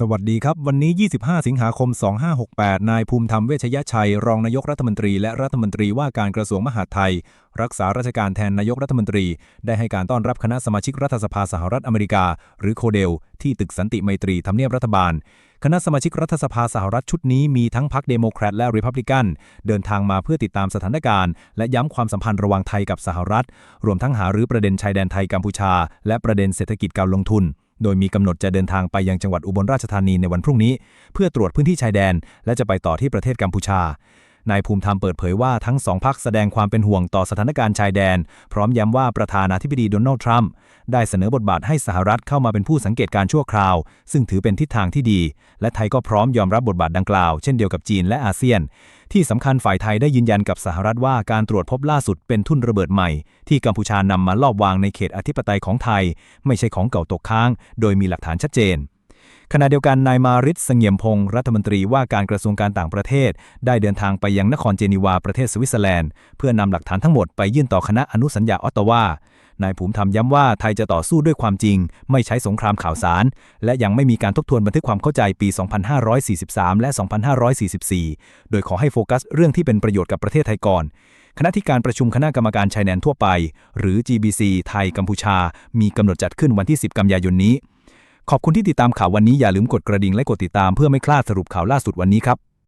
สวัสดีครับ วันนี้ 25 สิงหาคม 2568 นายภูมิธรรมเวชยชัย รองนายกรัฐมนตรี และรัฐมนตรีว่าการกระทรวงมหาดไทย รักษาราชการแทนนายกรัฐมนตรี ได้ให้การต้อนรับคณะสมาชิกรัฐสภาสหรัฐอเมริกา หรือโคเดล ที่ตึกสันติไมตรีทำเนียบรัฐบาล คณะสมาชิกรัฐสภาสหรัฐชุดนี้มีทั้งพรรคเดโมแครตและริพับลิกัน เดินทางมาเพื่อติดตามสถานการณ์ และย้ำความสัมพันธ์ระหว่างไทยกับสหรัฐ รวมทั้งหารือประเด็นชายแดนไทยกัมพูชา และประเด็นเศรษฐกิจการลงทุน โดยมีกำหนดจะเดินทางไปยังจังหวัดอุบลราชธานีในวันพรุ่งนี้ เพื่อตรวจพื้นที่ชายแดน และจะไปต่อที่ประเทศกัมพูชา นายภูมิธรรมเปิดเผยว่าทั้งสองพักแสดงความเป็นห่วงต่อสถานการณ์ชายแดน พร้อมย้ำว่าประธานาธิบดีโดนัลด์ทรัมป์ได้เสนอบทบาทให้สหรัฐเข้ามาเป็นผู้สังเกตการณ์ชั่วคราว ซึ่งถือเป็นทิศทางที่ดี และไทยก็พร้อมยอมรับบทบาทดังกล่าว เช่นเดียวกับจีนและอาเซียน ที่สำคัญฝ่ายไทยได้ยืนยันกับสหรัฐว่าการตรวจพบล่าสุดเป็นทุ่นระเบิดใหม่ ที่กัมพูชานำมาลอบวางในเขตอธิปไตยของไทย ไม่ใช่ของเก่าตกค้าง โดยมีหลักฐานชัดเจน ขณะเดียวกันนายมาริสเสงี่ยมพงศ์รัฐมนตรีว่าการกระทรวงการต่างประเทศ ได้เดินทางไปยังนครเจนีวาประเทศสวิตเซอร์แลนด์ เพื่อนำหลักฐานทั้งหมดไปยื่นต่อคณะอนุสัญญาออตตาวานายภูมิธรรมย้ำว่าไทยจะต่อสู้ด้วยความจริง ไม่ใช้สงครามข่าวสาร และยังไม่มีการทบทวนบันทึกความเข้าใจปี 2543 และ 2544 โดยขอให้โฟกัสเรื่องที่เป็นประโยชน์กับประเทศไทยก่อน คณะที่การประชุมคณะกรรมการชายแดนทั่วไป หรือ GBC ไทยกัมพูชา มีกำหนดจัดขึ้นวันที่ 10 กันยายนนี้ ขอบคุณที่ติดตามข่าววันนี้อย่าลืมกดกระดิ่งและกดติดตามเพื่อไม่พลาดสรุปข่าวล่าสุดวันนี้ครับ